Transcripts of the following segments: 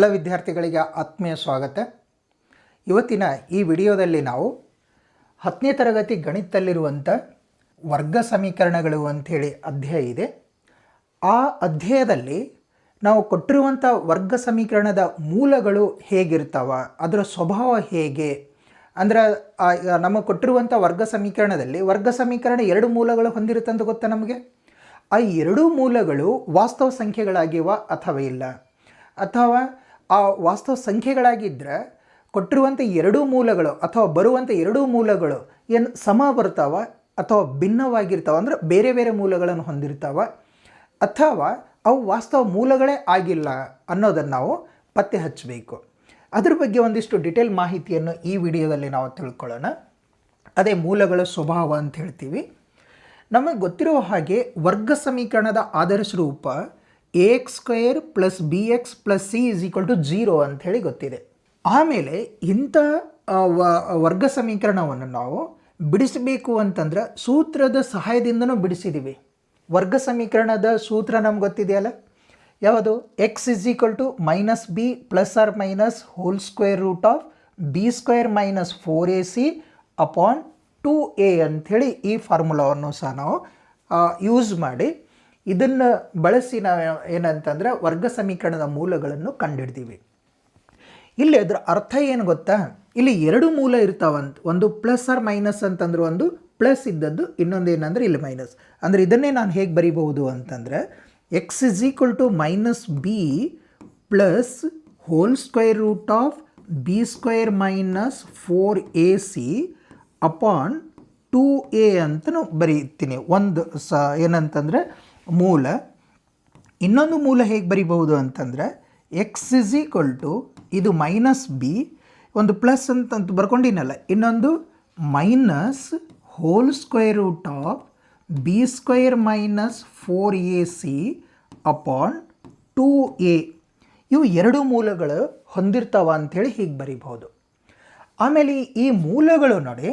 ಎಲ್ಲ ವಿದ್ಯಾರ್ಥಿಗಳಿಗೆ ಆತ್ಮೀಯ ಸ್ವಾಗತ. ಇವತ್ತಿನ ಈ ವಿಡಿಯೋದಲ್ಲಿ ನಾವು ಹತ್ತನೇ ತರಗತಿ ಗಣಿತದಲ್ಲಿರುವಂಥ ವರ್ಗ ಸಮೀಕರಣಗಳು ಅಂಥೇಳಿ ಅಧ್ಯಾಯ ಇದೆ. ಆ ಅಧ್ಯಾಯದಲ್ಲಿ ನಾವು ಕೊಟ್ಟಿರುವಂಥ ವರ್ಗ ಸಮೀಕರಣದ ಮೂಲಗಳು ಹೇಗಿರ್ತಾವ, ಅದರ ಸ್ವಭಾವ ಹೇಗೆ? ಅಂದ್ರೆ ನಮಗೆ ಕೊಟ್ಟಿರುವಂಥ ವರ್ಗ ಸಮೀಕರಣದಲ್ಲಿ ವರ್ಗ ಸಮೀಕರಣ ಎರಡು ಮೂಲಗಳು ಹೊಂದಿರುತ್ತೆ ಅಂತ ಗೊತ್ತಾ ನಮಗೆ? ಆ ಎರಡೂ ಮೂಲಗಳು ವಾಸ್ತವ ಸಂಖ್ಯೆಗಳಾಗಿವ ಅಥವಾ ಇಲ್ಲ? ಅಥವಾ ಆ ವಾಸ್ತವ ಸಂಖ್ಯೆಗಳಾಗಿದ್ದರೆ ಕೊಟ್ಟಿರುವಂಥ ಎರಡೂ ಮೂಲಗಳು ಅಥವಾ ಬರುವಂಥ ಎರಡೂ ಮೂಲಗಳು ಏನು ಸಮ ಬರ್ತಾವ ಅಥವಾ ಭಿನ್ನವಾಗಿರ್ತಾವ ಅಂದ್ರೆ ಬೇರೆ ಬೇರೆ ಮೂಲಗಳನ್ನು ಹೊಂದಿರ್ತಾವ ಅಥವಾ ಅವು ವಾಸ್ತವ ಮೂಲಗಳೇ ಆಗಿಲ್ಲ ಅನ್ನೋದನ್ನು ನಾವು ಪತ್ತೆ ಹಚ್ಚಬೇಕು. ಅದ್ರ ಬಗ್ಗೆ ಒಂದಿಷ್ಟು ಡಿಟೇಲ್ ಮಾಹಿತಿಯನ್ನು ಈ ವಿಡಿಯೋದಲ್ಲಿ ನಾವು ತಿಳ್ಕೊಳ್ಳೋಣ. ಅದೇ ಮೂಲಗಳ ಸ್ವಭಾವ ಅಂತ ಹೇಳ್ತೀವಿ. ನಮಗೆ ಗೊತ್ತಿರುವ ಹಾಗೆ ವರ್ಗ ಸಮೀಕರಣದ ಆದರ್ಶ ರೂಪ A X square plus B X plus C is equal to zero ಅಂಥೇಳಿ ಗೊತ್ತಿದೆ. ಆಮೇಲೆ ಇಂಥ ವರ್ಗ ಸಮೀಕರಣವನ್ನು ನಾವು ಬಿಡಿಸಬೇಕು ಅಂತಂದ್ರೆ ಸೂತ್ರದ ಸಹಾಯದಿಂದನೂ ಬಿಡಿಸಿದ್ದೀವಿ ವರ್ಗ ಸಮೀಕರಣದ ಸೂತ್ರ ನಮ್ಗೆ ಗೊತ್ತಿದೆಯಲ್ಲ? ಯಾವುದು? X is equal to minus B plus or minus whole square root of B square minus four A C upon two A ಅಂಥೇಳಿ ಈ ಫಾರ್ಮುಲಾವನ್ನು ಸಹ ನಾವು ಯೂಸ್ ಮಾಡಿ ಇದನ್ನು ಬಳಸಿ ನಾವು ಏನಂತಂದರೆ ವರ್ಗ ಸಮೀಕರಣದ ಮೂಲಗಳನ್ನು ಕಂಡುಹಿಡ್ತೀವಿ ಇಲ್ಲಿ ಅದರ ಅರ್ಥ ಏನು ಗೊತ್ತಾ? ಇಲ್ಲಿ ಎರಡು ಮೂಲ ಇರ್ತಾವಂತ. ಒಂದು ಪ್ಲಸ್ ಆರ್ ಮೈನಸ್ ಅಂತಂದ್ರೆ ಒಂದು, ಪ್ಲಸ್ ಇದ್ದದ್ದು ಇನ್ನೊಂದು ಏನಂದ್ರೆ ಇಲ್ಲಿ ಮೈನಸ್. ಅಂದರೆ ಇದನ್ನೇ ನಾನು ಹೇಗೆ ಬರಿಬಹುದು ಅಂತಂದರೆ X is equal to minus B plus whole square root of B square minus four A C upon two A ಅಂತಲೂ ಬರೀತೀನಿ. ಒಂದು ಸ ಏನಂತಂದರೆ ಮೂಲ. ಇನ್ನೊಂದು ಮೂಲ ಹೇಗೆ ಬರಿಬಹುದು ಅಂತಂದರೆ ಎಕ್ಸ್ ಇಸ್ ಈಕ್ವಲ್ ಟು ಇದು ಮೈನಸ್ ಬಿ ಒಂದು ಪ್ಲಸ್ ಅಂತ ಅಂತ ಬರ್ಕೊಂಡಿನಲ್ಲ. ಇನ್ನೊಂದು minus whole square root of B square minus four A C upon two A ಇವು ಎರಡು ಮೂಲಗಳು ಹೊಂದಿರ್ತಾವ ಅಂಥೇಳಿ ಹೀಗೆ ಬರಿಬಹುದು. ಆಮೇಲೆ ಈ ಮೂಲಗಳು ನೋಡಿ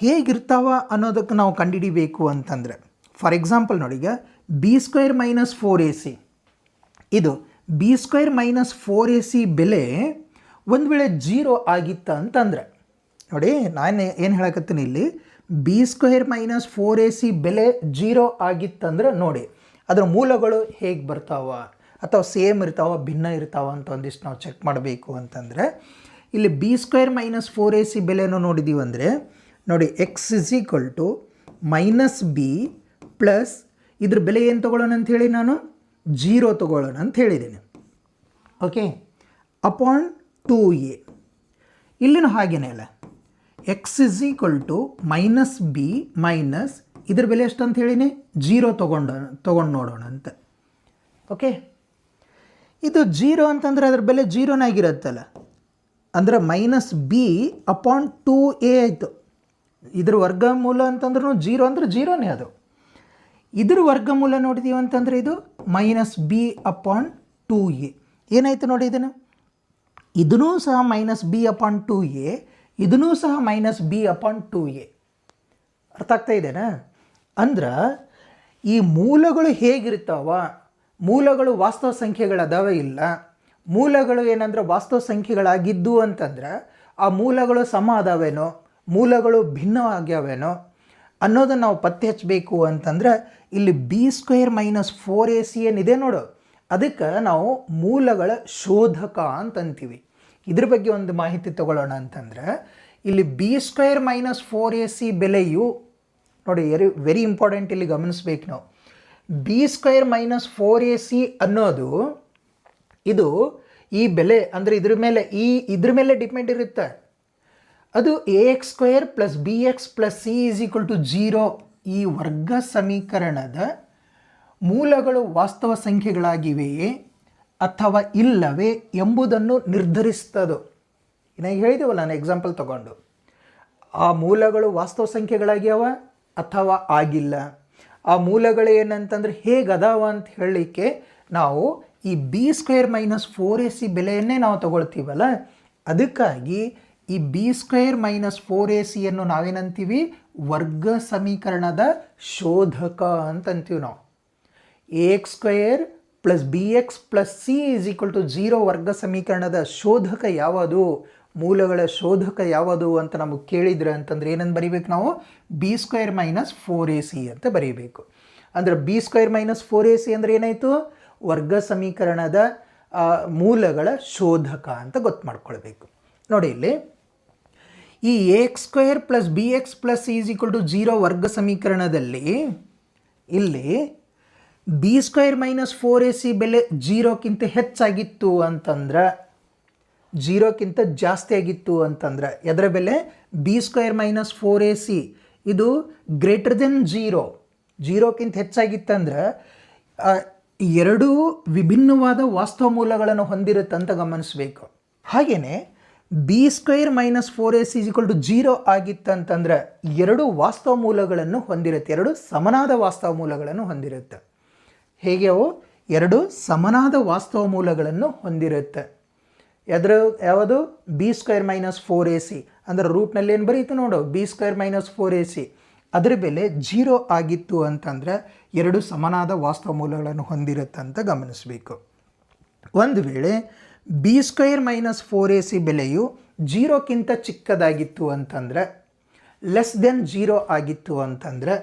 ಹೇಗಿರ್ತಾವ ಅನ್ನೋದಕ್ಕೆ ನಾವು ಕಂಡುಹಿಡಿಬೇಕು ಅಂತಂದರೆ ಫಾರ್ ಎಕ್ಸಾಂಪಲ್ ನೋಡಿ ಈಗ B square minus four A C ಇದು B square minus four A C ಬೆಲೆ ಒಂದು ವೇಳೆ ಜೀರೋ ಆಗಿತ್ತ ಅಂತಂದರೆ, ನೋಡಿ ನಾನು ಏನು ಹೇಳಕತ್ತೀನಿ ಇಲ್ಲಿ? B square minus four A C ಬೆಲೆ ಜೀರೋ ಆಗಿತ್ತಂದ್ರೆ ನೋಡಿ, ಅದರ ಮೂಲಗಳು ಹೇಗೆ ಬರ್ತಾವ? ಅಥವಾ ಸೇಮ್ ಇರ್ತಾವ, ಭಿನ್ನ ಇರ್ತಾವ ಅಂತ ಒಂದಿಷ್ಟು ನಾವು ಚೆಕ್ ಮಾಡಬೇಕು ಅಂತಂದರೆ, ಇಲ್ಲಿ B square minus four A C ಬೆಲೆನೂ ನೋಡಿದ್ದೀವಿ ಅಂದರೆ ನೋಡಿ X is equal to minus B plus ಇದ್ರ ಬೆಲೆ ಏನು ತೊಗೊಳ್ಳೋಣ ಅಂಥೇಳಿ ನಾನು? ಜೀರೋ ತೊಗೊಳ್ಳೋಣ ಅಂತ ಹೇಳಿದ್ದೀನಿ. ಓಕೆ ಅಪಾನ್ ಟೂ ಎ ಇಲ್ಲಿನೂ ಹಾಗೇನೆ ಅಲ್ಲ. X is equal to minus B minus ಇದ್ರ ಬೆಲೆ ಎಷ್ಟು ಅಂತ ಹೇಳಿನಿ? ಜೀರೋ ತೊಗೊಂಡು ತೊಗೊಂಡು ನೋಡೋಣ ಅಂತ. ಓಕೆ ಇದು ಜೀರೋ ಅಂತಂದರೆ ಅದ್ರ ಬೆಲೆ ಜೀರೋನಾಗಿರುತ್ತಲ್ಲ. ಅಂದರೆ minus B upon two A ಆಯಿತು. ಇದ್ರ ವರ್ಗಮೂಲ ಅಂತಂದ್ರೂ ಜೀರೋ ಅಂದ್ರೆ ಜೀರೋನೇ ಅದು. ಇದ್ರ ವರ್ಗಮೂಲ ನೋಡಿದೀವಿ ಅಂತಂದರೆ ಇದು minus B upon two A. ಏನಾಯ್ತು ನೋಡಿ ಇದನ್ನು? ಇದನ್ನೂ ಸಹ minus B upon two A, ಇದನ್ನೂ ಸಹ minus B upon two A. ಅರ್ಥ ಆಗ್ತಾ ಇದೆನಾ? ಅಂದ್ರೆ ಈ ಮೂಲಗಳು ಹೇಗಿರ್ತಾವ? ಮೂಲಗಳು ವಾಸ್ತವ ಸಂಖ್ಯೆಗಳದಾವ ಇಲ್ಲ? ಮೂಲಗಳು ಏನಂದ್ರೆ ವಾಸ್ತವ ಸಂಖ್ಯೆಗಳಾಗಿದ್ದು ಅಂತಂದ್ರೆ ಆ ಮೂಲಗಳು ಸಮ ಅದಾವೇನೋ ಮೂಲಗಳು ಭಿನ್ನವಾಗ್ಯಾವೇನೋ? ಅನ್ನೋದನ್ನು ನಾವು ಪತ್ತೆ ಹಚ್ಚಬೇಕು ಅಂತಂದ್ರೆ ಇಲ್ಲಿ B square minus four A C ಏನಿದೆ ನೋಡು. ಅದಕ್ಕೆ ನಾವು ಮೂಲಗಳ ಶೋಧಕ ಅಂತಂತೀವಿ. ಇದ್ರ ಬಗ್ಗೆ ಒಂದು ಮಾಹಿತಿ ತಗೊಳ್ಳೋಣ ಅಂತಂದ್ರೆ, ಇಲ್ಲಿ B square minus four A C ಬೆಲೆಯು, ನೋಡಿ ವೆರಿ ವೆರಿ ಇಂಪಾರ್ಟೆಂಟ್ ಇಲ್ಲಿ ಗಮನಿಸ್ಬೇಕು ನಾವು. B square minus four A C ಅನ್ನೋದು, ಇದು ಈ ಬೆಲೆ, ಅಂದರೆ ಇದ್ರ ಮೇಲೆ, ಈ, ಇದ್ರ ಮೇಲೆ ಡಿಪೆಂಡ್ ಇರುತ್ತೆ. ಅದು A X square plus B X plus C is equal to zero ಈ ವರ್ಗ ಸಮೀಕರಣದ ಮೂಲಗಳು ವಾಸ್ತವ ಸಂಖ್ಯೆಗಳಾಗಿವೆಯೇ ಅಥವಾ ಇಲ್ಲವೇ ಎಂಬುದನ್ನು ನಿರ್ಧರಿಸ್ತದು? ಇನ್ನಾಗ ಹೇಳಿದೆವಲ್ಲ, ನಾನು ಎಕ್ಸಾಂಪಲ್ ತಗೊಂಡು. ಆ ಮೂಲಗಳು ವಾಸ್ತವ ಸಂಖ್ಯೆಗಳಾಗ್ಯಾವ ಅಥವಾ ಆಗಿಲ್ಲ? ಆ ಮೂಲಗಳು ಏನಂತಂದ್ರೆ ಹೇಗೆ ಅದಾವ ಅಂತ ಹೇಳಲಿಕ್ಕೆ ನಾವು ಈ B square minus four A C ಬೆಲೆಯನ್ನೇ ನಾವು ತಗೊಳ್ತೀವಲ್ಲ? ಅದಕ್ಕಾಗಿ ಈ B square minus four A ಸಿಯನ್ನು ನಾವೇನಂತೀವಿ? ವರ್ಗ ಸಮೀಕರಣದ ಶೋಧಕ ಅಂತ ಅಂತೀವಿ ನಾವು. A X square plus B X plus C is equal to zero ವರ್ಗ ಸಮೀಕರಣದ ಶೋಧಕ ಯಾವುದು? ಮೂಲಗಳ ಶೋಧಕ ಯಾವುದು ಅಂತ ನಮಗೆ ಕೇಳಿದ್ರೆ ಅಂತಂದ್ರೆ ಏನಂತ ಬರೀಬೇಕು ನಾವು? B square minus four A C ಅಂತ ಬರೀಬೇಕು. ಅಂದರೆ B square minus four A C ಅಂದರೆ ಏನಾಯಿತು? ವರ್ಗ ಸಮೀಕರಣದ ಮೂಲಗಳ ಶೋಧಕ ಅಂತ ಗೊತ್ತು ಮಾಡ್ಕೊಳ್ಬೇಕು. ನೋಡಿ ಇಲ್ಲಿ ಈ X square plus B X plus is equal to zero ವರ್ಗ ಸಮೀಕರಣದಲ್ಲಿ ಇಲ್ಲಿ B square minus four A C ಬೆಲೆ ಜೀರೋಕ್ಕಿಂತ ಹೆಚ್ಚಾಗಿತ್ತು ಅಂತಂದ್ರೆ ಜೀರೋಕ್ಕಿಂತ ಜಾಸ್ತಿ ಆಗಿತ್ತು ಅಂತಂದ್ರೆ, ಎದರ ಬೆಲೆ? B square minus four A C ಇದು ಗ್ರೇಟರ್ ದೆನ್ ಜೀರೋ ಜೀರೋಕ್ಕಿಂತ ಹೆಚ್ಚಾಗಿತ್ತಂದ್ರೆ ಎರಡೂ ವಿಭಿನ್ನವಾದ ವಾಸ್ತವ ಮೂಲಗಳನ್ನು ಹೊಂದಿರುತ್ತಂತ ಗಮನಿಸಬೇಕು. ಹಾಗೆಯೇ B square minus four S equal to zero ಆಗಿತ್ತಂತಂದ್ರೆ ಎರಡು ವಾಸ್ತವ ಮೂಲಗಳನ್ನು ಹೊಂದಿರುತ್ತೆ, ಎರಡು ಸಮನಾದ ವಾಸ್ತವ ಮೂಲಗಳನ್ನು ಹೊಂದಿರುತ್ತೆ. ಹೇಗೆ ಅವು? ಎರಡು ಸಮನಾದ ವಾಸ್ತವ ಮೂಲಗಳನ್ನು ಹೊಂದಿರುತ್ತೆ. ಎದ್ರ ಯಾವುದು? B square minus four A C ಅಂದರೆ ರೂಟ್ನಲ್ಲಿ ಏನು ಬರೀತು ನೋಡು? B square minus four A C ಅದರ ಬೆಲೆ ಜೀರೋ ಆಗಿತ್ತು ಅಂತಂದರೆ ಎರಡು ಸಮನಾದ ವಾಸ್ತವ ಮೂಲಗಳನ್ನು ಹೊಂದಿರುತ್ತೆ ಅಂತ ಗಮನಿಸಬೇಕು. ಒಂದು ವೇಳೆ B square minus four A C ಬೆಲೆಯು ಜೀರೋಕ್ಕಿಂತ ಚಿಕ್ಕದಾಗಿತ್ತು ಅಂತಂದರೆ ಲೆಸ್ ದೆನ್ ಜೀರೋ ಆಗಿತ್ತು ಅಂತಂದರೆ,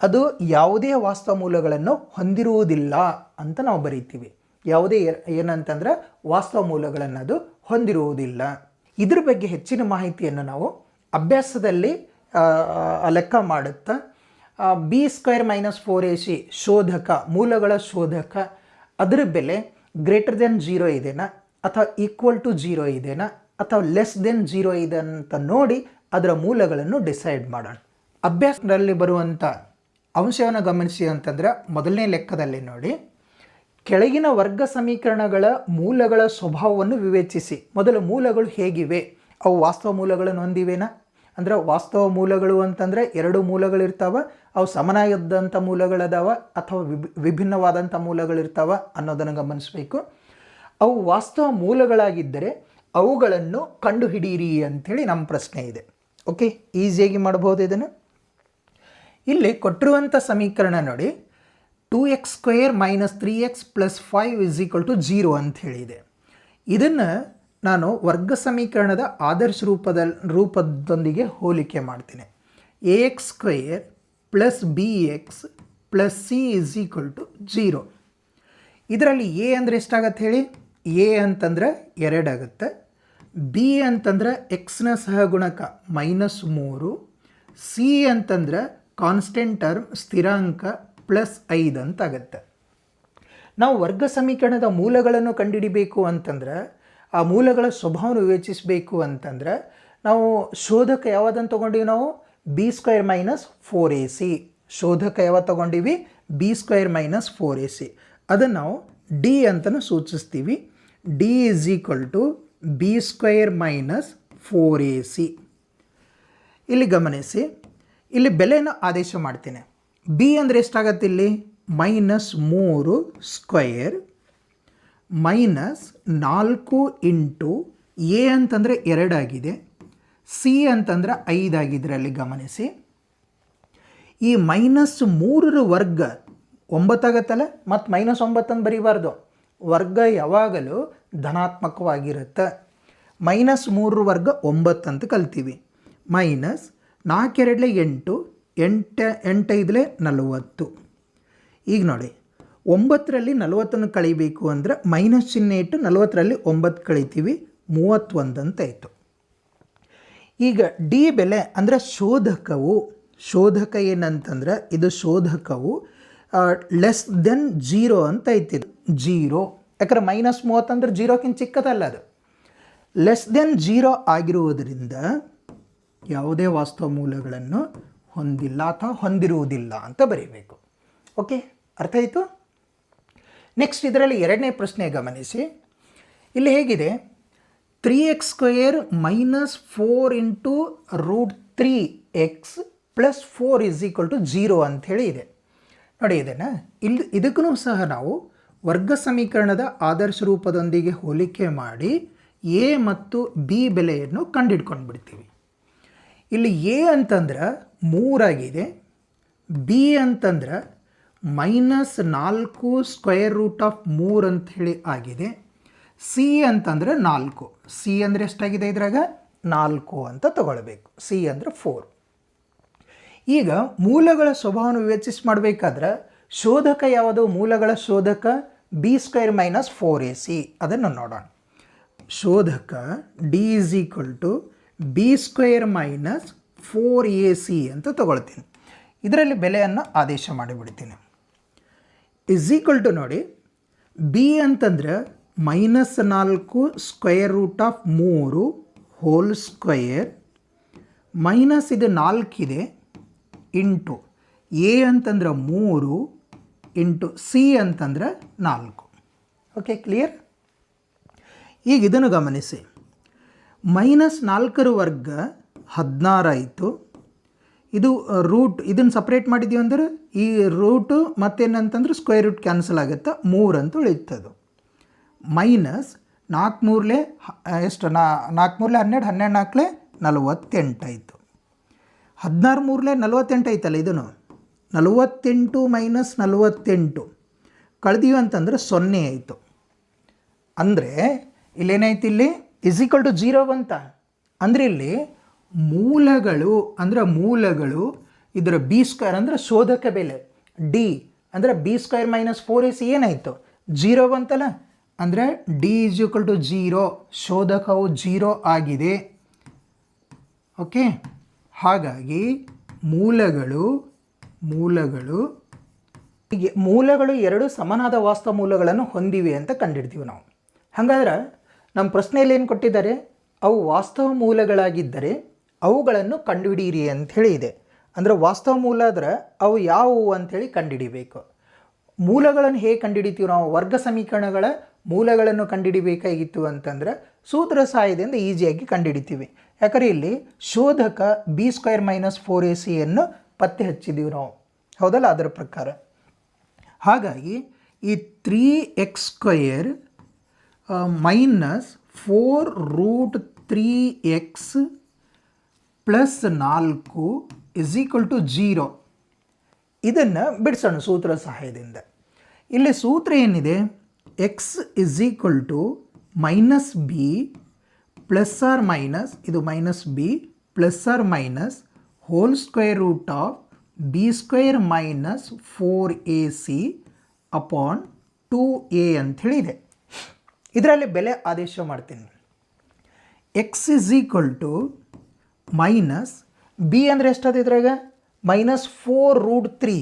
ಅದು ಯಾವುದೇ ವಾಸ್ತವ ಮೂಲಗಳನ್ನು ಹೊಂದಿರುವುದಿಲ್ಲ ಅಂತ ನಾವು ಬರೀತೀವಿ. ಯಾವುದೇ ಏನಂತಂದರೆ ವಾಸ್ತವ ಮೂಲಗಳನ್ನು ಅದು ಹೊಂದಿರುವುದಿಲ್ಲ. ಇದ್ರ ಬಗ್ಗೆ ಹೆಚ್ಚಿನ ಮಾಹಿತಿಯನ್ನು ನಾವು ಅಭ್ಯಾಸದಲ್ಲಿ ಲೆಕ್ಕ ಮಾಡುತ್ತಾ B square minus four A C ಶೋಧಕ, ಮೂಲಗಳ ಶೋಧಕ, ಅದರ ಬೆಲೆ ಗ್ರೇಟರ್ ದೆನ್ ಜೀರೋ ಇದೆನಾ? ಅಥವಾ ಈಕ್ವಲ್ ಟು ಜೀರೋ ಇದೆನಾ? ಅಥವಾ ಲೆಸ್ ದೆನ್ ಜೀರೋ ಇದೆ ಅಂತ ನೋಡಿ ಅದರ ಮೂಲಗಳನ್ನು ಡಿಸೈಡ್ ಮಾಡೋಣ. ಅಭ್ಯಾಸದಲ್ಲಿ ಬರುವಂಥ ಅಂಶವನ್ನು ಗಮನಿಸಿ ಅಂತಂದರೆ ಮೊದಲನೇ ಲೆಕ್ಕದಲ್ಲಿ ನೋಡಿ. ಕೆಳಗಿನ ವರ್ಗ ಸಮೀಕರಣಗಳ ಮೂಲಗಳ ಸ್ವಭಾವವನ್ನು ವಿವೇಚಿಸಿ. ಮೊದಲು ಮೂಲಗಳು ಹೇಗಿವೆ? ಅವು ವಾಸ್ತವ ಮೂಲಗಳನ್ನು ಹೊಂದಿವೆನಾ? ಅಂದರೆ ವಾಸ್ತವ ಮೂಲಗಳು ಅಂತಂದರೆ ಎರಡು ಮೂಲಗಳಿರ್ತಾವೆ ಅವು ಸಮನಾಗಿದ್ದಂಥ ಮೂಲಗಳದಾವ ಅಥವಾ ವಿಭಿ ವಿಭಿನ್ನವಾದಂಥ ಮೂಲಗಳಿರ್ತಾವ ಅನ್ನೋದನ್ನು ಗಮನಿಸಬೇಕು. ಅವು ವಾಸ್ತವ ಮೂಲಗಳಾಗಿದ್ದರೆ ಅವುಗಳನ್ನು ಕಂಡುಹಿಡಿಯಿರಿ ಅಂಥೇಳಿ ನಮ್ಮ ಪ್ರಶ್ನೆ ಇದೆ. ಓಕೆ ಈಸಿಯಾಗಿ ಮಾಡಬಹುದು ಇದನ್ನು. ಇಲ್ಲಿ ಕೊಟ್ಟಿರುವಂಥ ಸಮೀಕರಣ ನೋಡಿ two X square minus three X plus five is equal to zero ಅಂತ ಹೇಳಿದೆ. ಇದನ್ನು ನಾನು ವರ್ಗ ಸಮೀಕರಣದ ಆದರ್ಶ ರೂಪದ, ರೂಪದೊಂದಿಗೆ ಹೋಲಿಕೆ ಮಾಡ್ತೀನಿ. A X square plus B X plus C is equal to zero ಇದರಲ್ಲಿ ಎ ಅಂದರೆ ಎಷ್ಟಾಗತ್ತೆ ಹೇಳಿ? ಎ ಅಂತಂದ್ರೆ ಎರಡಾಗುತ್ತೆ ಬಿ ಅಂತಂದ್ರೆ ಎಕ್ಸ್ನ ಸಹಗುಣಕ ಮೈನಸ್ ಮೂರು. ಸಿ ಅಂತಂದ್ರೆ ಕಾನ್ಸ್ಟೆಂಟ್ ಟರ್ಮ್ ಸ್ಥಿರಾಂಕ ಪ್ಲಸ್ ಐದು ಅಂತ ಆಗುತ್ತೆ ನಾವು ವರ್ಗ ಸಮೀಕರಣದ ಮೂಲಗಳನ್ನು ಕಂಡುಹಿಡಿಬೇಕು ಅಂತಂದ್ರೆ, ಆ ಮೂಲಗಳ ಸ್ವಭಾವನ ವಿವೇಚಿಸಬೇಕು ಅಂತಂದ್ರೆ, ನಾವು ಶೋಧಕ ಯಾವ್ದನ್ನು ತೊಗೊಂಡಿವಿ ನಾವು? B square minus four A C ಶೋಧಕ ಯಾವಾಗ ತೊಗೊಂಡಿವಿ? B square minus four A C ಅದನ್ನು ನಾವು ಡಿ ಅಂತಲೂ ಸೂಚಿಸ್ತೀವಿ. D is equal to B square minus four A C ಇಲ್ಲಿ ಗಮನಿಸಿ. ಇಲ್ಲಿ ಬೆಲೆನ ಆದೇಶ ಮಾಡ್ತೇನೆ. ಬಿ ಅಂದರೆ ಎಷ್ಟಾಗತ್ತೆ ಇಲ್ಲಿ? ಮೈನಸ್ ಮೂರು ಸ್ಕ್ವಯರ್ ಮೈನಸ್ ನಾಲ್ಕು ಇಂಟು ಎ ಅಂತಂದರೆ ಎರಡಾಗಿದೆ ಸಿ ಅಂತಂದರೆ ಅಲ್ಲಿ ಗಮನಿಸಿ. ಈ ಮೈನಸ್ ಮೂರರ ವರ್ಗ ಒಂಬತ್ತಾಗತ್ತಲ್ಲ? ಮತ್ತು ಮೈನಸ್ ಒಂಬತ್ತನ್ನು ಬರೀಬಾರ್ದು. ವರ್ಗ ಯಾವಾಗಲೂ ಧನಾತ್ಮಕವಾಗಿರುತ್ತೆ. ಮೈನಸ್ ಮೂರು ವರ್ಗ ಒಂಬತ್ತು ಅಂತ ಕಲ್ತೀವಿ. ಮೈನಸ್ ನಾಲ್ಕೆರಡಲೆ ಎಂಟು, ಎಂಟ, ಎಂಟೈದಲೆ ನಲವತ್ತು. ಈಗ ನೋಡಿ, ಒಂಬತ್ತರಲ್ಲಿ ನಲವತ್ತನ್ನು ಕಳಿಬೇಕು ಅಂದರೆ ಮೈನಸ್ ಚಿಹ್ನೆ ಇಟ್ಟು ನಲವತ್ತರಲ್ಲಿ ಒಂಬತ್ತು ಕಳಿತೀವಿ, ಮೂವತ್ತೊಂದು ಅಂತ ಆಯಿತು. ಈಗ ಡಿ ಬೆಲೆ ಅಂದರೆ ಶೋಧಕವು, ಶೋಧಕ ಏನಂತಂದ್ರೆ ಇದು ಶೋಧಕವು ಲೆಸ್ ದೆನ್ ಜೀರೋ ಅಂತ ಇತ್ತಿದ್ದು ಜೀರೋ. ಯಾಕಂದ್ರೆ ಮೈನಸ್ ಮೂವತ್ತಂದ್ರೆ ಜೀರೋಕ್ಕಿಂತ ಚಿಕ್ಕದಲ್ಲ ಅದು. ಲೆಸ್ ದೆನ್ ಜೀರೋ ಆಗಿರುವುದರಿಂದ ಯಾವುದೇ ವಾಸ್ತವ ಮೂಲಗಳನ್ನು ಹೊಂದಿಲ್ಲ ಅಥವಾ ಹೊಂದಿರುವುದಿಲ್ಲ ಅಂತ ಬರೀಬೇಕು. ಓಕೆ? ಅರ್ಥ ಆಯಿತು? ನೆಕ್ಸ್ಟ್ ಇದರಲ್ಲಿ ಎರಡನೇ ಪ್ರಶ್ನೆ ಗಮನಿಸಿ. ಇಲ್ಲಿ ಹೇಗಿದೆ? Three X square minus four into root three X plus four is equal to zero ಅಂಥೇಳಿ ಇದೆ. ನೋಡಿ ಇದನ್ನು. ಇಲ್ಲಿ ಇದಕ್ಕೂ ಸಹ ನಾವು ವರ್ಗ ಸಮೀಕರಣದ ಆದರ್ಶ ರೂಪದೊಂದಿಗೆ ಹೋಲಿಕೆ ಮಾಡಿ ಎ ಮತ್ತು ಬಿ ಬೆಲೆಯನ್ನು ಕಂಡುಹಿಡ್ಕೊಂಡು ಬಿಡ್ತೀವಿ. ಇಲ್ಲಿ ಎ ಅಂತಂದ್ರೆ ಮೂರಾಗಿದೆ ಬಿ ಅಂತಂದ್ರೆ ಮೈನಸ್ ನಾಲ್ಕು ಸ್ಕ್ವೇರ್ ರೂಟ್ ಆಫ್ ಮೂರು ಅಂತ ಹೇಳಿ ಆಗಿದೆ. ಸಿ ಅಂತಂದರೆ ನಾಲ್ಕು. ಸಿ ಅಂದರೆ ಎಷ್ಟಾಗಿದೆ ಇದ್ರಾಗ? ನಾಲ್ಕು ಅಂತ ತಗೊಳ್ಬೇಕು. ಸಿ ಅಂದರೆ ಫೋರ್. ಈಗ ಮೂಲಗಳ ಸ್ವಭಾವವನ್ನು ವಿವೇಚಿಸಿ ಮಾಡಬೇಕಾದ್ರೆ ಶೋಧಕ ಯಾವುದು? ಮೂಲಗಳ ಶೋಧಕ B square minus four A C ಅದನ್ನು ನೋಡೋಣ. ಶೋಧಕ D is equal to B square minus four A C ಅಂತ ತಗೊಳ್ತೀನಿ. ಇದರಲ್ಲಿ ಬೆಲೆಯನ್ನು ಆದೇಶ ಮಾಡಿಬಿಡ್ತೀನಿ. ಇಸ್ ಈಕ್ವಲ್ ಟು ನೋಡಿ ಬಿ ಅಂತಂದ್ರೆ ಮೈನಸ್ ನಾಲ್ಕು ಸ್ಕ್ವೇರ್ ರೂಟ್ ಆಫ್ ಮೂರು ಹೋಲ್ ಸ್ಕ್ವೇರ್ ಮೈನಸ್ ಇದು ನಾಲ್ಕಿದೆ ಇಂಟು ಎ ಅಂತಂದ್ರೆ ಮೂರು ಇಂಟು ಸಿ ಅಂತಂದ್ರೆ ನಾಲ್ಕು. ಓಕೆ ಕ್ಲಿಯರ್ ಈಗ ಇದನ್ನು ಗಮನಿಸಿ. ಮೈನಸ್ ನಾಲ್ಕರ ವರ್ಗ ಹದಿನಾರಾಯಿತು ಇದು ರೂಟ್ ಇದನ್ನು ಸಪ್ರೇಟ್ ಮಾಡಿದ್ದೀವಿ ಅಂದ್ರೆ ಈ ರೂಟು ಮತ್ತೇನಂತಂದ್ರೆ ಸ್ಕ್ವೇರ್ ರೂಟ್ ಕ್ಯಾನ್ಸಲ್ ಆಗುತ್ತೆ, ಮೂರು ಅಂತ ಉಳಿತದು. ಮೈನಸ್ ನಾಲ್ಕು ಮೂರಲೆ ಎಷ್ಟು ನಾ ನಾಲ್ಕು ಮೂರಲೆ ಹನ್ನೆರಡು ಹನ್ನೆರಡು ನಾಲ್ಕಲೆ ನಲವತ್ತೆಂಟು ಆಯಿತು. ಹದಿನಾರು ಮೂರಲೆ ನಲವತ್ತೆಂಟು ಐತಲ್ಲ ಇದನ್ನು? ನಲವತ್ತೆಂಟು ಮೈನಸ್ ನಲವತ್ತೆಂಟು. ಕಳೆದೀವಿ ಅಂತಂದರೆ ಸೊನ್ನೆ ಆಯಿತು. ಅಂದರೆ ಇಲ್ಲೇನಾಯ್ತು ಇಲ್ಲಿ? ಇಸ್ ಈಕ್ವಲ್ ಟು ಜೀರೋ ಬಂತ. ಅಂದರೆ ಇಲ್ಲಿ ಮೂಲಗಳು, ಅಂದರೆ ಮೂಲಗಳು ಇದರ ಬಿ ಸ್ಕ್ವೇರ್ ಅಂದರೆ ಶೋಧಕ ಬೆಲೆ. ಡಿ ಅಂದರೆ B square minus four is ಏನಾಯಿತು? ಜೀರೋ ಬಂತಲ್ಲ. ಅಂದರೆ D is equal to zero ಶೋಧಕವು zero ಆಗಿದೆ. ಓಕೆ ಹಾಗಾಗಿ ಮೂಲಗಳು ಮೂಲಗಳು ಮೂಲಗಳು ಎರಡು ಸಮನಾದ ವಾಸ್ತವ ಮೂಲಗಳನ್ನು ಹೊಂದಿವೆ ಅಂತ ಕಂಡಿಡ್ತೀವಿ ನಾವು. ಹಾಗಾದ್ರೆ ನಮ್ಮ ಪ್ರಶ್ನೆಯಲ್ಲಿ ಏನು ಕೊಟ್ಟಿದ್ದಾರೆ? ಅವು ವಾಸ್ತವ ಮೂಲಗಳಾಗಿದ್ದರೆ ಅವುಗಳನ್ನು ಕಂಡುಹಿಡಿಯಿರಿ ಅಂಥೇಳಿ ಇದೆ. ಅಂದರೆ ವಾಸ್ತವ ಮೂಲ ಆದರೆ ಅವು ಯಾವುವು ಅಂಥೇಳಿ ಕಂಡುಹಿಡಿಬೇಕು. ಮೂಲಗಳನ್ನು ಹೇಗೆ ಕಂಡುಹಿಡಿತೀವಿ ನಾವು? ವರ್ಗ ಸಮೀಕರಣಗಳ ಮೂಲಗಳನ್ನು ಕಂಡುಹಿಡಿಬೇಕಾಗಿತ್ತು ಅಂತಂದ್ರೆ ಸೂತ್ರ ಸಹಾಯದಿಂದ ಈಸಿಯಾಗಿ ಕಂಡುಹಿಡಿತೀವಿ. ಯಾಕಂದರೆ ಇಲ್ಲಿ ಶೋಧಕ B square minus four A ಸಿಯನ್ನು ಪತ್ತೆ ಹಚ್ಚಿದ್ದೀವಿ ನಾವು. ಹೌದಲ್ಲ? ಅದರ ಪ್ರಕಾರ. ಹಾಗಾಗಿ ಈ three X square minus four root three X plus ನಾಲ್ಕು ಇಸ್ ಈಕ್ವಲ್ ಟು ಜೀರೋ ಇದನ್ನು ಬಿಡಿಸೋಣ ಸೂತ್ರ ಸಹಾಯದಿಂದ. ಇಲ್ಲಿ ಸೂತ್ರ ಏನಿದೆ? X is equal to minus B plus or minus ಇದು minus B plus or minus whole square root of B square minus four A C upon two A ಅಂತ ಇದೆ. ಇದರಲ್ಲಿ ಬೆಲೆ ಆದೇಶ ಮಾಡ್ತೀನಿ. X is equal to minus B ಅಂದರೆ ಎಷ್ಟದ ಇದ್ರಾಗ? Minus four root three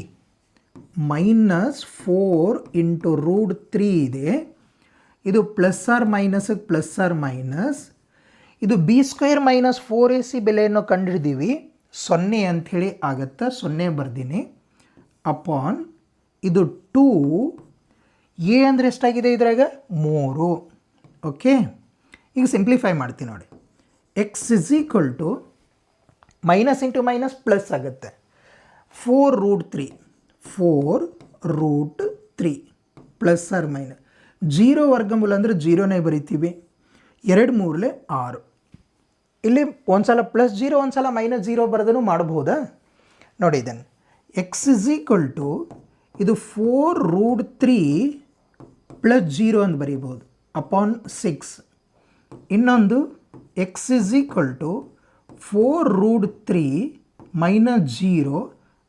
minus four into root three ಇದೆ. ಇದು ಪ್ಲಸ್ ಆರ್ ಮೈನಸ್ಗೆ ಪ್ಲಸ್ ಆರ್ ಮೈನಸ್ ಇದು B square minus four A C ಬೆಲೆಯನ್ನು ಕಂಡುಹಿಡಿದೀವಿ ಸೊನ್ನೆ ಅಂಥೇಳಿ ಆಗತ್ತೆ. ಸೊನ್ನೆ ಬರ್ದೀನಿ. ಅಪಾನ್ ಇದು ಟೂ ಎ ಅಂದರೆ ಎಷ್ಟಾಗಿದೆ ಇದ್ರಾಗ? ಮೂರು. ಓಕೆ ಈಗ ಸಿಂಪ್ಲಿಫೈ ಮಾಡ್ತೀನಿ ನೋಡಿ. X is equal to minus into minus plus ಆಗುತ್ತೆ. Four root three four root three plus or minus zero ವರ್ಗಮೂಲ ಅಂದರೆ ಜೀರೋನೇ ಬರಿತೀವಿ. ಎರಡು ಮೂರಲೆ ಆರು. ಇಲ್ಲಿ ಒಂದು ಸಲ ಪ್ಲಸ್ ಜೀರೋ ಒಂದು ಸಲ ಮೈನಸ್ ಜೀರೋ ಬರೋದನ್ನು ಮಾಡ್ಬೋದಾ ನೋಡಿ ಇದನ್ನು. ಎಕ್ಸ್ ಇಸ್ ಈಕ್ವಲ್ ಟು ಇದು four root three plus zero ಅಂತ ಬರೀಬೋದು ಅಪಾನ್ ಸಿಕ್ಸ್ ಇನ್ನೊಂದು X is equal to four root three minus zero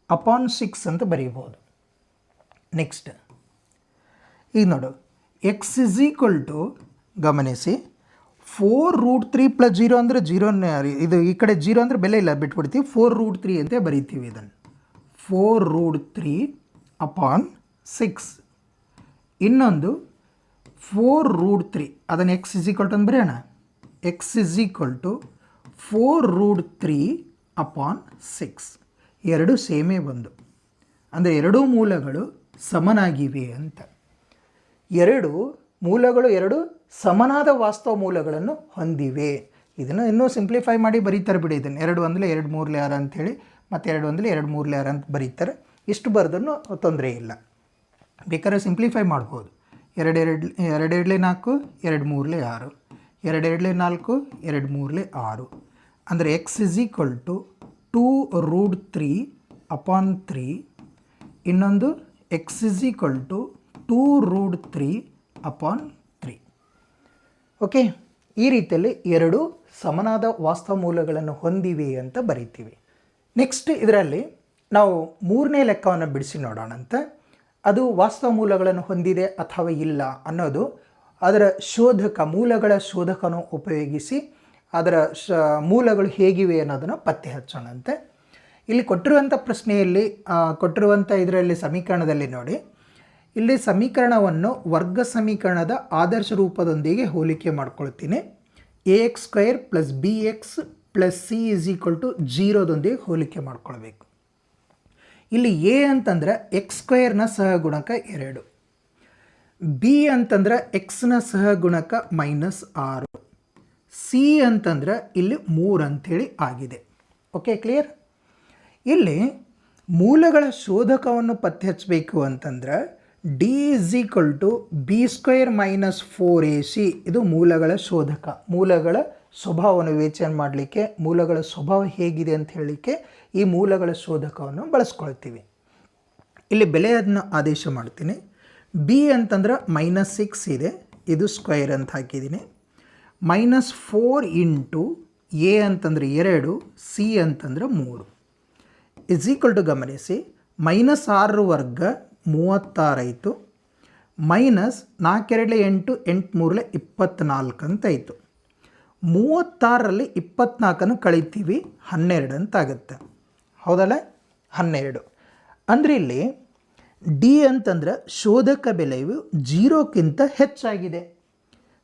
upon six ಅಂತ ಬರೀಬೋದು ನೆಕ್ಸ್ಟ್ ಈಗ ನೋಡು. ಎಕ್ಸ್ ಇಸ್ ಈಕ್ವಲ್ ಟು ಗಮನಿಸಿ. Four root three plus zero ಅಂದರೆ ಜೀರೋನೇ ಇದು ಈ ಕಡೆ ಜೀರೋ ಅಂದರೆ ಬೆಲೆ ಇಲ್ಲ ಬಿಟ್ಬಿಡ್ತೀವಿ ಫೋರ್ ರೂಟ್ ತ್ರೀ ಅಂತ ಬರೀತೀವಿ ಇದನ್ನು. Four root three upon six ಇನ್ನೊಂದು ಫೋರ್ ರೂಟ್ ತ್ರೀ ಅದನ್ನು ಎಕ್ಸ್ ಇಸ್ ಈಕ್ವಲ್ ಟು ಅಂತ ಬರೆಯೋಣ X is equal to four root three upon six ಎರಡು ಸೇಮೇ ಬಂದು ಅಂದರೆ ಎರಡೂ ಮೂಲಗಳು ಸಮನಾಗಿವೆ ಅಂತ. ಎರಡು ಮೂಲಗಳು ಎರಡು ಸಮನಾದ ವಾಸ್ತವ ಮೂಲಗಳನ್ನು ಹೊಂದಿವೆ. ಇದನ್ನು ಇನ್ನೂ ಸಿಂಪ್ಲಿಫೈ ಮಾಡಿ ಬರೀತಾರೆ ಬಿಡಿ ಇದನ್ನು. ಎರಡು ಒಂದಲೇ, ಎರಡು ಮೂರಲೆ ಆರು ಅಂಥೇಳಿ ಮತ್ತು ಎರಡು ಒಂದಲೇ, ಎರಡು ಮೂರಲೆ ಆರು ಅಂತ ಬರೀತಾರೆ. ಇಷ್ಟು ಬರೆದ್ರೂ ತೊಂದರೆ ಇಲ್ಲ. ಬೇಕಾದ್ರೆ ಸಿಂಪ್ಲಿಫೈ ಮಾಡ್ಬೋದು. ಎರಡೆರಡು ಎರಡೆರಡಲೆ ನಾಲ್ಕು, ಎರಡು ಮೂರಲೆ ಆರು. ಎರಡೆರಡಲೆ ನಾಲ್ಕು, ಎರಡು ಮೂರಲೆ ಆರು. ಅಂದರೆ X is equal to two root three upon three ಇನ್ನೊಂದು X is equal to two root three upon three okay ಈ ರೀತಿಯಲ್ಲಿ ಎರಡು ಸಮನಾದ ವಾಸ್ತವ ಮೂಲಗಳನ್ನು ಹೊಂದಿವೆ ಅಂತ ಬರಿತೀವಿ. ನೆಕ್ಸ್ಟ್ ಇದರಲ್ಲಿ ನಾವು ಮೂರನೇ ಲೆಕ್ಕವನ್ನು ಬಿಡಿಸಿ ನೋಡೋಣಂತೆ ಅದು ವಾಸ್ತವ ಮೂಲಗಳನ್ನು ಹೊಂದಿದೆ ಅಥವಾ ಇಲ್ಲ ಅನ್ನೋದು ಅದರ ಶೋಧಕ, ಮೂಲಗಳ ಶೋಧಕವನ್ನು ಉಪಯೋಗಿಸಿ ಅದರ ಶ ಮೂಲಗಳು ಹೇಗಿವೆ ಅನ್ನೋದನ್ನು ಪತ್ತೆ ಹಚ್ಚೋಣಂತೆ ಇಲ್ಲಿ ಕೊಟ್ಟಿರುವಂಥ ಪ್ರಶ್ನೆಯಲ್ಲಿ ಕೊಟ್ಟಿರುವಂಥ ಇದರಲ್ಲಿ ಸಮೀಕರಣದಲ್ಲಿ ನೋಡಿ. ಇಲ್ಲಿ ಸಮೀಕರಣವನ್ನು ವರ್ಗ ಸಮೀಕರಣದ ಆದರ್ಶ ರೂಪದೊಂದಿಗೆ ಹೋಲಿಕೆ ಮಾಡ್ಕೊಳ್ತೀನಿ. A X square plus B X plus C is equal to ಜೀರೋದೊಂದಿಗೆ ಹೋಲಿಕೆ ಮಾಡ್ಕೊಳ್ಬೇಕು. ಇಲ್ಲಿ ಎ ಅಂತಂದ್ರೆ ಎಕ್ಸ್ ಸ್ಕ್ವೇರ್ನ ಸಹಗುಣಕ ಎರಡು. ಬಿ ಅಂತಂದ್ರೆ ಎಕ್ಸ್ನ ಸಹಗುಣಕ ಮೈನಸ್ ಆರು. ಸಿ ಅಂತಂದ್ರೆ ಇಲ್ಲಿ ಮೂರು ಅಂಥೇಳಿ ಆಗಿದೆ. ಓಕೆ ಕ್ಲಿಯರ್ ಇಲ್ಲಿ ಮೂಲಗಳ ಶೋಧಕವನ್ನು ಪತ್ತೆ ಹಚ್ಚಬೇಕು ಅಂತಂದ್ರೆ D is equal to B square minus four A C ಇದು ಮೂಲಗಳ ಶೋಧಕ. ಮೂಲಗಳ ಸ್ವಭಾವವನ್ನು ವಿವೇಚನೆ ಮಾಡಲಿಕ್ಕೆ, ಮೂಲಗಳ ಸ್ವಭಾವ ಹೇಗಿದೆ ಅಂತ ಹೇಳಲಿಕ್ಕೆ ಈ ಮೂಲಗಳ ಶೋಧಕವನ್ನು ಬಳಸ್ಕೊಳ್ತೀವಿ. ಇಲ್ಲಿ ಬೆಲೆಯನ್ನು ಆದೇಶ ಮಾಡ್ತೀನಿ. ಬಿ ಅಂತಂದ್ರೆ ಮೈನಸ್ ಸಿಕ್ಸ್ ಇದೆ. ಇದು ಸ್ಕ್ವೇರ್ ಅಂತ ಹಾಕಿದ್ದೀನಿ. ಮೈನಸ್ ಫೋರ್ ಇಂಟು ಎ ಅಂತಂದರೆ ಎರಡು ಸಿ ಅಂತಂದ್ರೆ ಮೂರು. ಇಸ್ ಈಕ್ವಲ್ ಟು ಗಮನಿಸಿ. ಮೈನಸ್ ಆರು ವರ್ಗ ಮೂವತ್ತಾರಾಯಿತು. ಮೈನಸ್ ನಾಲ್ಕೆರಡಲೆ ಎಂಟು ಎಂಟು ಮೂರಲೆ ಇಪ್ಪತ್ತ್ನಾಲ್ಕು ಅಂತ ಆಯಿತು ಮೂವತ್ತಾರರಲ್ಲಿ ಇಪ್ಪತ್ನಾಲ್ಕನ್ನು ಕಳಿತೀವಿ, ಹನ್ನೆರಡು ಅಂತ ಆಗುತ್ತೆ ಹೌದಲ್ಲ? ಹನ್ನೆರಡು. ಅಂದರೆ ಇಲ್ಲಿ ಡಿ ಅಂತಂದ್ರೆ ಶೋಧಕ ಬೆಲೆಯು ಜೀರೋಕ್ಕಿಂತ ಹೆಚ್ಚಾಗಿದೆ.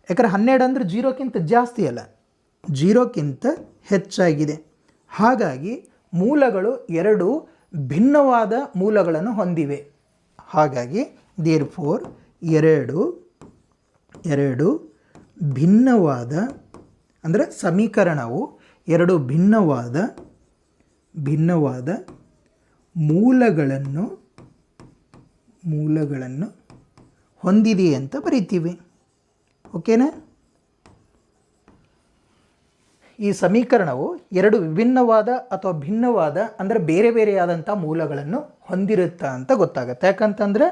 ಯಾಕಂದ್ರೆ ಹನ್ನೆರಡು ಅಂದರೆ ಜೀರೋಕ್ಕಿಂತ ಜಾಸ್ತಿ ಅಲ್ಲ. ಜೀರೋಕ್ಕಿಂತ ಹೆಚ್ಚಾಗಿದೆ. ಹಾಗಾಗಿ ಮೂಲಗಳು ಎರಡು ಭಿನ್ನವಾದ ಮೂಲಗಳನ್ನು ಹೊಂದಿವೆ. ಹಾಗಾಗಿ ದೇರ್ ಫೋರ್ ಎರಡು ಎರಡು ಭಿನ್ನವಾದ, ಅಂದರೆ ಸಮೀಕರಣವು ಎರಡು ಭಿನ್ನವಾದ ಭಿನ್ನವಾದ ಮೂಲಗಳನ್ನು ಮೂಲಗಳನ್ನು ಹೊಂದಿದೆ ಅಂತ ಬರಿತೀವಿ. ಓಕೆನಾ ಈ ಸಮೀಕರಣವು ಎರಡು ವಿಭಿನ್ನವಾದ ಅಥವಾ ಭಿನ್ನವಾದ, ಅಂದರೆ ಬೇರೆ ಬೇರೆಯಾದಂಥ ಮೂಲಗಳನ್ನು ಹೊಂದಿರುತ್ತಾ ಅಂತ ಗೊತ್ತಾಗುತ್ತೆ. ಯಾಕಂತಂದರೆ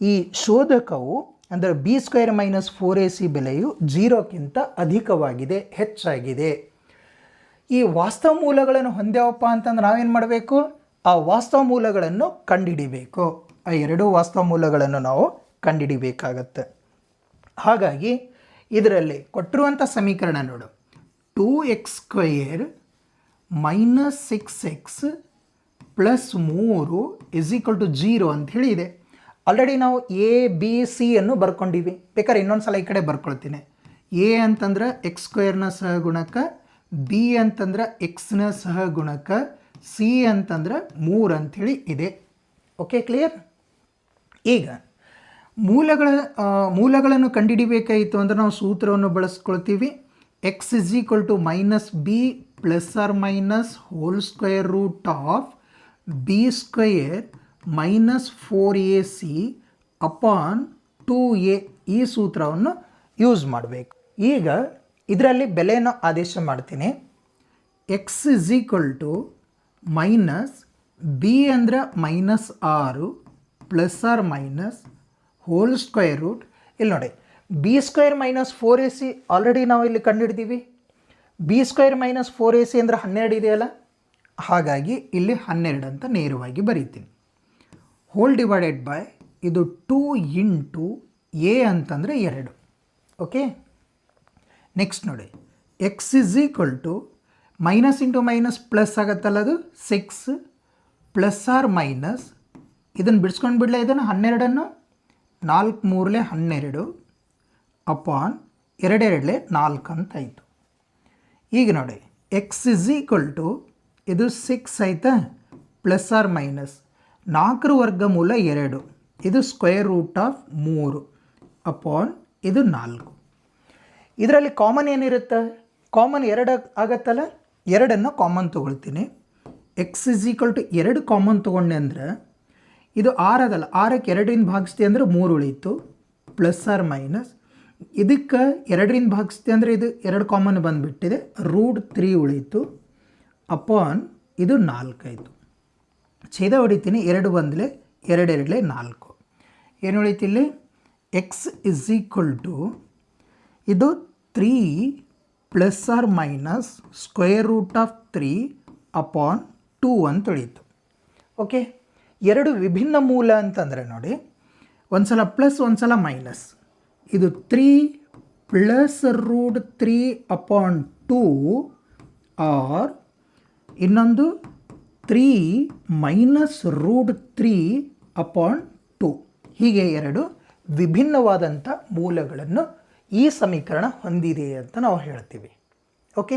ಈ ಶೋಧಕವು, ಅಂದರೆ B square minus four A C ಬೆಲೆಯು ಜೀರೋಕ್ಕಿಂತ ಅಧಿಕವಾಗಿದೆ, ಹೆಚ್ಚಾಗಿದೆ. ಈ ವಾಸ್ತವ ಮೂಲಗಳನ್ನು ಹೊಂದ್ಯಾವಪ್ಪ ಅಂತಂದ್ರೆ ನಾವೇನು ಮಾಡಬೇಕು? ಆ ವಾಸ್ತವ ಮೂಲಗಳನ್ನು ಕಂಡುಹಿಡಿಬೇಕು ಆ ಎರಡು ವಾಸ್ತವ ಮೂಲಗಳನ್ನು ನಾವು ಕಂಡುಹಿಡಿಬೇಕಾಗತ್ತೆ ಹಾಗಾಗಿ, ಇದರಲ್ಲಿ ಕೊಟ್ಟಿರುವಂಥ ಸಮೀಕರಣ ನೋಡು. Two X square minus six X plus ಮೂರು ಇಸ್ ಈಕ್ವಲ್ ಟು ಜೀರೋ ಅಂತ ಹೇಳಿ ಇದೆ ಆಲ್ರೆಡಿ ನಾವು ಎ ಬಿ ಸಿ ಅನ್ನು ಬರ್ಕೊಂಡಿವಿ. ಬೇಕಾದ್ರೆ ಇನ್ನೊಂದು ಸಲ ಈ ಕಡೆ ಬರ್ಕೊಳ್ತೀನಿ. ಎ ಅಂತಂದ್ರೆ ಎಕ್ಸ್ ಸ್ಕ್ವೇರ್ನ ಸಹಗುಣಕ ಬಿ ಅಂತಂದ್ರೆ ಎಕ್ಸ್ನ ಸಹಗುಣಕ ಸಿ ಅಂತಂದ್ರೆ ಮೂರು ಅಂಥೇಳಿ ಇದೆ. ಓಕೆ ಕ್ಲಿಯರ್ ಈಗ ಮೂಲಗಳ ಮೂಲಗಳನ್ನು ಕಂಡುಹಿಡಿಬೇಕಾಯಿತು ಅಂದ್ರೆ ನಾವು ಸೂತ್ರವನ್ನು ಬಳಸ್ಕೊಳ್ತೀವಿ. X is equal to minus B plus or minus whole square root of B square minus four A C upon two A ಈ ಸೂತ್ರವನ್ನು ಯೂಸ್ ಮಾಡಬೇಕು. ಈಗ ಇದರಲ್ಲಿ ಬೆಲೆಯನ್ನು ಆದೇಶ ಮಾಡ್ತೀನಿ. X is equal to minus B ಅಂದರೆ ಮೈನಸ್ ಆರು plus or minus whole square root ಇಲ್ಲಿ ನೋಡಿ B square minus four A C already ನಾವು ಇಲ್ಲಿ ಕಂಡುಹಿಡ್ತೀವಿ B square minus four A C ಅಂದರೆ ಹನ್ನೆರಡು ಇದೆಯಲ್ಲ? ಹಾಗಾಗಿ ಇಲ್ಲಿ ಹನ್ನೆರಡು ಅಂತ ನೇರವಾಗಿ ಬರೀತೀನಿ. ಹೋಲ್ ಡಿವೈಡೆಡ್ ಬೈ ಇದು ಟೂ ಇಂಟು ಎ ಅಂತಂದರೆ ಎರಡು. ಓಕೆ ನೆಕ್ಸ್ಟ್ ನೋಡಿ. X is equal to minus into minus plus ಆಗತ್ತಲ್ಲ ಅದು? ಸಿಕ್ಸ್ ಪ್ಲಸ್ ಆರ್ ಮೈನಸ್ ಇದನ್ನು ಬಿಡಿಸ್ಕೊಂಡು ಬಿಡಲೇ ಇದನ್ನು? ಹನ್ನೆರಡನ್ನು? ನಾಲ್ಕು ಮೂರಲೆ ಹನ್ನೆರಡು. ಅಪಾನ್ ಎರಡೆರಡಲೆ ನಾಲ್ಕು ಅಂತ ಆಯಿತು ಈಗ ನೋಡಿ ಎಕ್ಸ್ ಇಸ್ ಈಕ್ವಲ್ ಟು ಇದು ಸಿಕ್ಸ್ ಆಯಿತಾ? ಪ್ಲಸ್ ಆರ್ ಮೈನಸ್ ನಾಲ್ಕರ ವರ್ಗಮೂಲ ಎರಡು. ಇದು ಸ್ಕ್ವೇರ್ ರೂಟ್ ಆಫ್ ಮೂರು. ಅಪಾನ್ ಇದು ನಾಲ್ಕು. ಇದರಲ್ಲಿ ಕಾಮನ್ ಏನಿರುತ್ತೆ? ಕಾಮನ್ ಎರಡು ಆಗತ್ತಲ್ಲ? ಎರಡನ್ನು ಕಾಮನ್ ತೊಗೊಳ್ತೀನಿ. ಎಕ್ಸ್ ಇಸ್ ಈಕ್ವಲ್ ಟು ಎರಡು ಕಾಮನ್ ತೊಗೊಂಡೆ ಅಂದ್ರೆ, ಇದು ಆರದಲ್ಲ ಆರಕ್ಕೆ ಎರಡಿನ ಭಾಗಿಸ್ತೀವಿ ಅಂದ್ರೆ ಮೂರು ಉಳೀತು ಪ್ಲಸ್ ಆರ್ ಮೈನಸ್ ಇದಕ್ಕೆ ಎರಡರಿಂದ ಭಾಗಿಸ್ತೆ ಅಂದರೆ ಇದು ಎರಡು ಕಾಮನ್ ಬಂದುಬಿಟ್ಟಿದೆ. Rude three ಉಳೀತು. ಅಪಾನ್ ಇದು ನಾಲ್ಕಾಯಿತು ಛೇದ ಹೊಡಿತೀನಿ. ಎರಡು ಬಂದಲೆ ಎರಡೆರಡಲೆ ನಾಲ್ಕು. ಏನು ಉಳಿತಿಲ್ಲಿ ಎಕ್ಸ್ ಇಸ್ ಈಕ್ವಲ್ ಟು ಇದು three plus or minus square root of three upon two ಅಂತ ಉಳೀತು. ಓಕೆ ಎರಡು ವಿಭಿನ್ನ ಮೂಲ ಅಂತಂದರೆ ನೋಡಿ ಒಂದು ಸಲ ಪ್ಲಸ್ ಒಂದು ಸಲ ಮೈನಸ್ ಇದು three plus root three upon two or ಇನ್ನೊಂದು three minus root three upon two ಹೀಗೆ ಎರಡು ವಿಭಿನ್ನವಾದಂಥ ಮೂಲಗಳನ್ನು ಈ ಸಮೀಕರಣ ಹೊಂದಿದೆ ಅಂತ ನಾವು ಹೇಳ್ತೀವಿ. ಓಕೆ